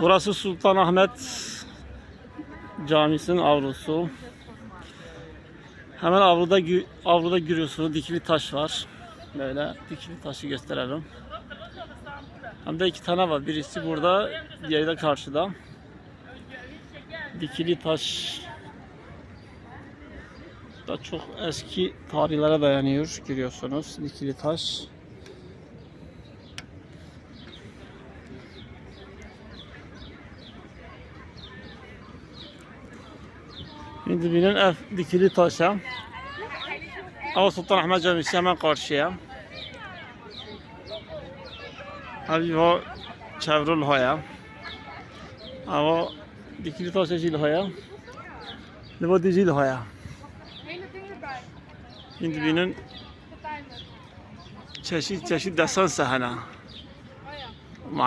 Burası Sultanahmet Camisi'nin avlusu. Hemen avluda avluda görüyorsunuz dikili taş var. Böyle dikili taşı gösterelim. Hem de iki tane var. Birisi burada, diğeri de karşıda. Dikili taş da çok eski tarihlere dayanıyor görüyorsunuz. Dikili taş. Şimdi binin ev dikili taşa. Ama Sultanahmet Camisi hemen karşıya. Abi o çevrul hoya. Ama dikili taşa jil hoya. Ne bu dicil hoya. Şimdi binin çeşit çeşit desen sahne.